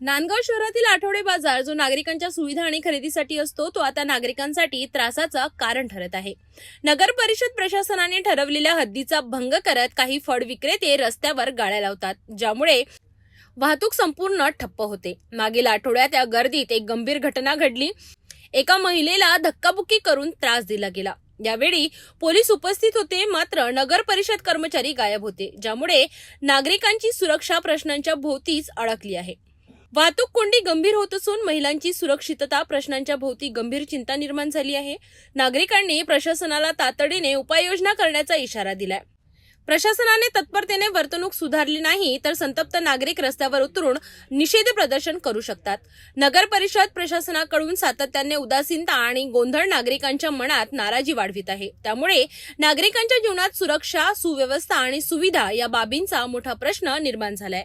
नांदगाव शहरातील आठवडे बाजार जो नागरिकांच्या सुविधा आणि खरेदीसाठी असतो तो आता नागरिकांसाठी त्रासाचं कारण ठरत आहे. नगर परिषद प्रशासनाने ठरवलेल्या हद्दीचा भंग करत काही फळ विक्रेते रस्त्यावर गाळ्या लावतात ज्यामुळे वाहतूक संपूर्ण ठप्प होते. मागील आठवड्यात या गर्दीत एक गंभीर घटना घडली. एका महिलेला धक्काबुक्की करून त्रास दिला गेला. यावेळी पोलीस उपस्थित होते मात्र नगर परिषद कर्मचारी गायब होते ज्यामुळे नागरिकांची सुरक्षा प्रश्नांच्या भोवतीच अडकली आहे. वाहतूक कोंडी गंभीर होत असून महिलांची सुरक्षितता प्रश्नांच्या भोवती गंभीर चिंता निर्माण झाली आहे. नागरिकांनी प्रशासनाला तातडीने उपाययोजना करण्याचा इशारा दिलाय. प्रशासनाने तत्परतेने वर्तणूक सुधारली नाही तर संतप्त नागरिक रस्त्यावर उतरून निषेध प्रदर्शन करू शकतात. नगर परिषद प्रशासनाकडून सातत्याने उदासीनता आणि गोंधळ नागरिकांच्या मनात नाराजी वाढवित आहे. त्यामुळे नागरिकांच्या जीवनात सुरक्षा सुव्यवस्था आणि सुविधा या बाबींचा मोठा प्रश्न निर्माण झालाय.